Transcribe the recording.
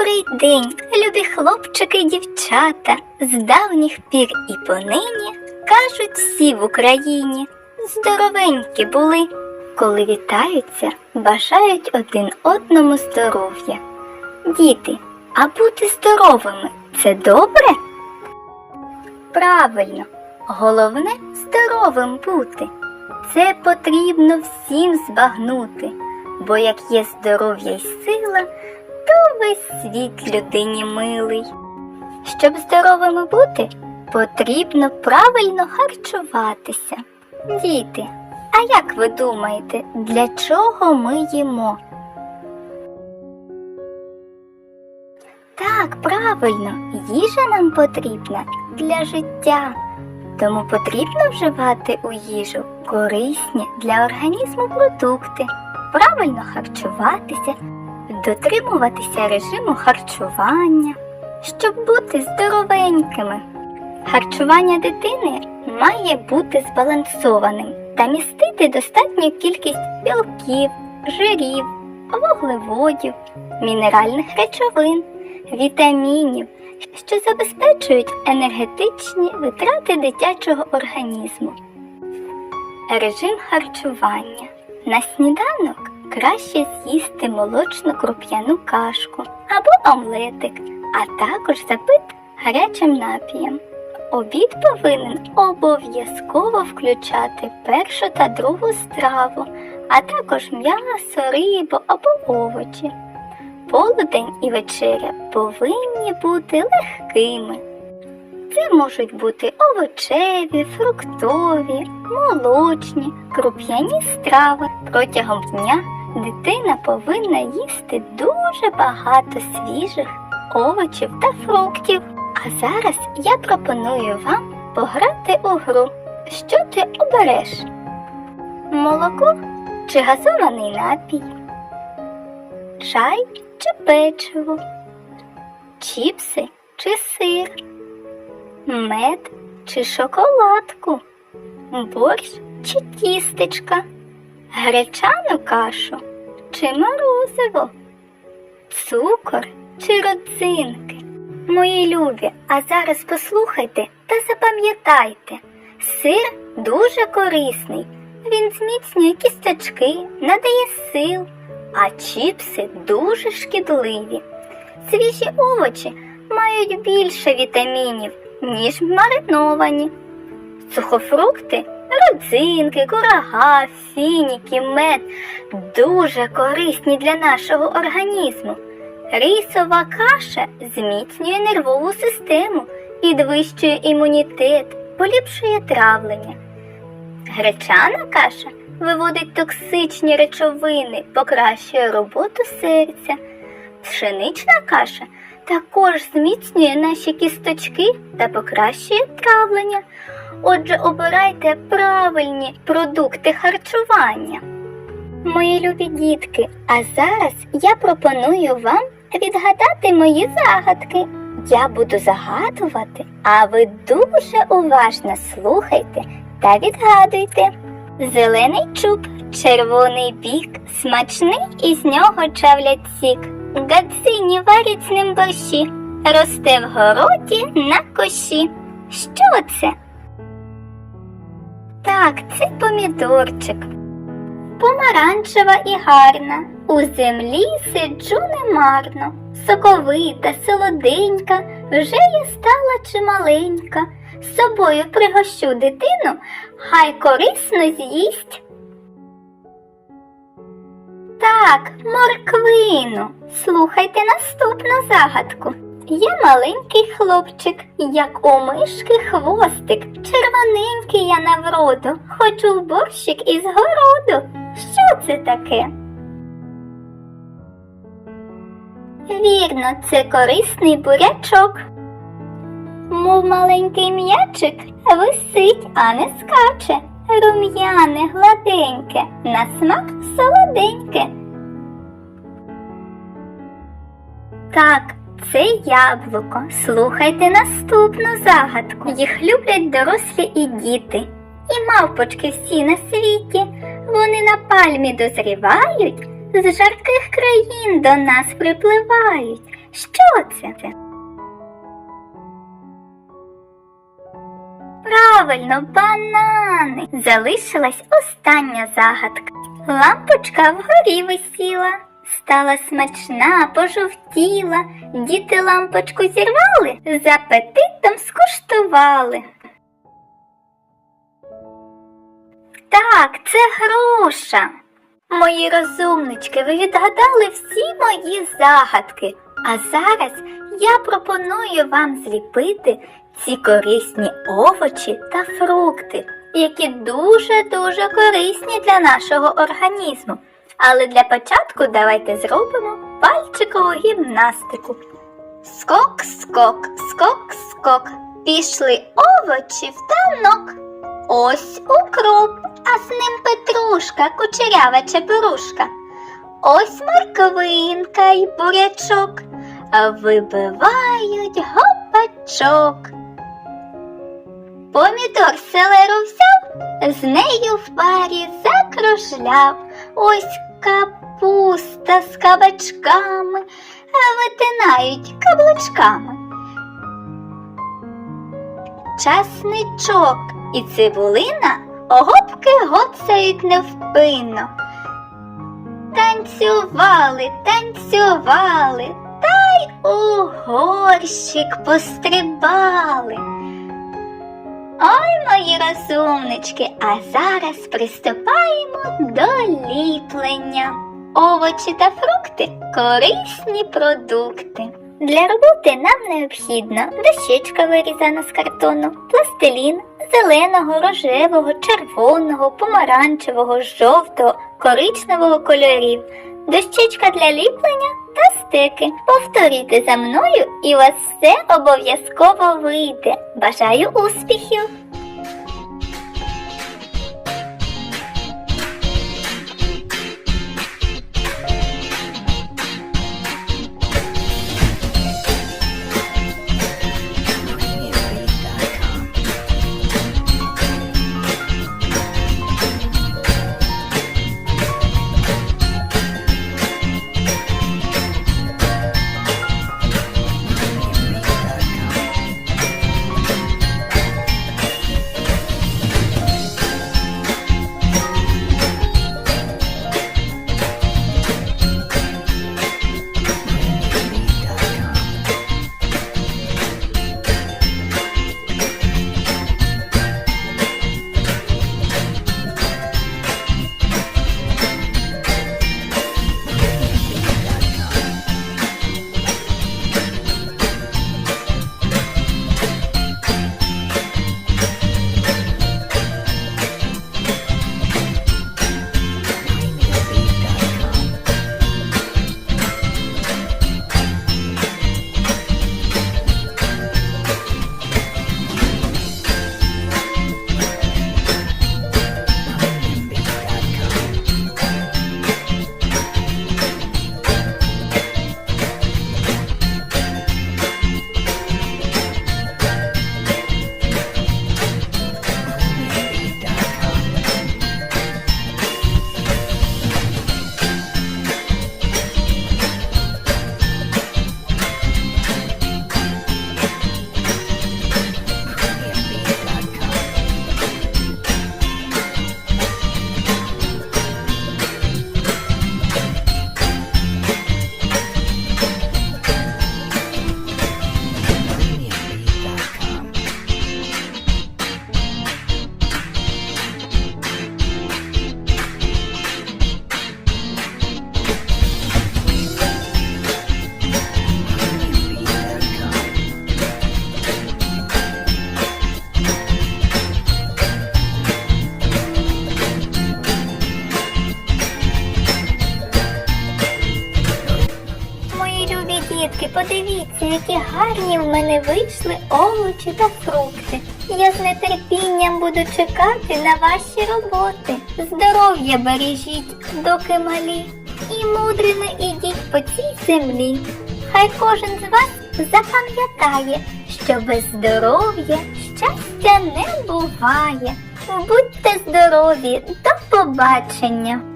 Добрий день, любі хлопчики й дівчата. З давніх пір і понині кажуть всі в Україні. Здоровенькі були, коли вітаються, бажають один одному здоров'я. Діти, а бути здоровими це добре? Правильно, головне здоровим бути. Це потрібно всім збагнути, бо як є здоров'я й сила, то весь світ людині милий. Щоб здоровими бути, потрібно правильно харчуватися. Діти, а як ви думаєте, для чого ми їмо? Так, правильно, їжа нам потрібна для життя. Тому потрібно вживати у їжу корисні для організму продукти, правильно харчуватися, дотримуватися режиму харчування, щоб бути здоровенькими. Харчування дитини має бути збалансованим та містити достатню кількість білків, жирів, вуглеводів, мінеральних речовин, вітамінів, що забезпечують енергетичні витрати дитячого організму. Режим харчування. На сніданок краще з'їсти молочну круп'яну кашку або омлетик, а також запити гарячим напієм. Обід повинен обов'язково включати першу та другу страву, а також м'ясо, рибу або овочі. Полудень і вечеря повинні бути легкими. Це можуть бути овочеві, фруктові, молочні, круп'яні страви. Протягом дня дитина повинна їсти дуже багато свіжих овочів та фруктів. А зараз я пропоную вам пограти у гру. Що ти обереш? Молоко чи газований напій? Чай чи печиво? Чіпси чи сир? Мед чи шоколадку? Борщ чи тістечка? Гречану кашу чи морозиво? Цукор чи родзинки? Мої любі, а зараз послухайте та запам'ятайте, сир дуже корисний. Він зміцнює кісточки, надає сил, а чіпси дуже шкідливі. Свіжі овочі мають більше вітамінів, ніж мариновані. Сухофрукти, родзинки, курага, фініки, мед дуже корисні для нашого організму. Рисова каша зміцнює нервову систему, підвищує імунітет, поліпшує травлення. Гречана каша виводить токсичні речовини, покращує роботу серця. Пшенична каша також зміцнює наші кісточки та покращує травлення. Отже, обирайте правильні продукти харчування. Мої любі дітки, а зараз я пропоную вам відгадати мої загадки. Я буду загадувати, а ви дуже уважно слухайте та відгадуйте. Зелений чуб, червоний бік, смачний із нього чавлять сік. Гацині варять з ним борщі, росте в городі на коші. Що це? Так, це помідорчик помаранчева і гарна, у землі сиджу немарно, соковита, солоденька, вже я стала чималенька. З собою пригощу дитину, хай корисно з'їсть. Так, морквину. Слухайте наступну загадку. Я маленький хлопчик, як у мишки хвостик, червоненький я на вроду, хочу в борщик із городу. Що це таке? Вірно, це корисний бурячок. Мов маленький м'ячик висить, а не скаче. Рум'яне, гладеньке, на смак солоденьке. Так, це яблуко. Слухайте наступну загадку. Їх люблять дорослі і діти, і мавпочки всі на світі. Вони на пальмі дозрівають, з жарких країн до нас припливають. Що це? Правильно, банани. Залишилась остання загадка. Лампочка вгорі висіла, стала смачна, пожовтіла. Діти лампочку зірвали, з апетитом скуштували. Так, це груша. Мої розумнички, ви відгадали всі мої загадки. А зараз я пропоную вам зліпити ці корисні овочі та фрукти, які дуже-дуже корисні для нашого організму. Але для початку давайте зробимо пальчикову гімнастику. Скок, скок, скок, скок. Пішли овочі в танок. Ось укроп, а з ним петрушка, кучерява чепурушка. Ось морквинка й бурячок, вибивають гопачок. Помідор селеру взяв, з нею в парі закружляв. Ось капуста з кабачками, витинають каблучками. Часничок і цибулина гопки гоцають невпинно. Танцювали, танцювали, та й у горщик пострибали. Ой, мої розумнички, а зараз приступаємо до ліплення. Овочі та фрукти корисні продукти. Для роботи нам необхідно дощечка вирізана з картону, пластилін зеленого, рожевого, червоного, помаранчевого, жовтого, коричневого кольорів, дощечка для ліплення та стики. Повторюйте за мною і у вас все обов'язково вийде. Бажаю успіхів! Дітки, подивіться, які гарні в мене вийшли овочі та фрукти. Я з нетерпінням буду чекати на ваші роботи. Здоров'я бережіть, доки малі, і мудрими ідіть по цій землі. Хай кожен з вас запам'ятає, що без здоров'я щастя не буває. Будьте здорові, до побачення!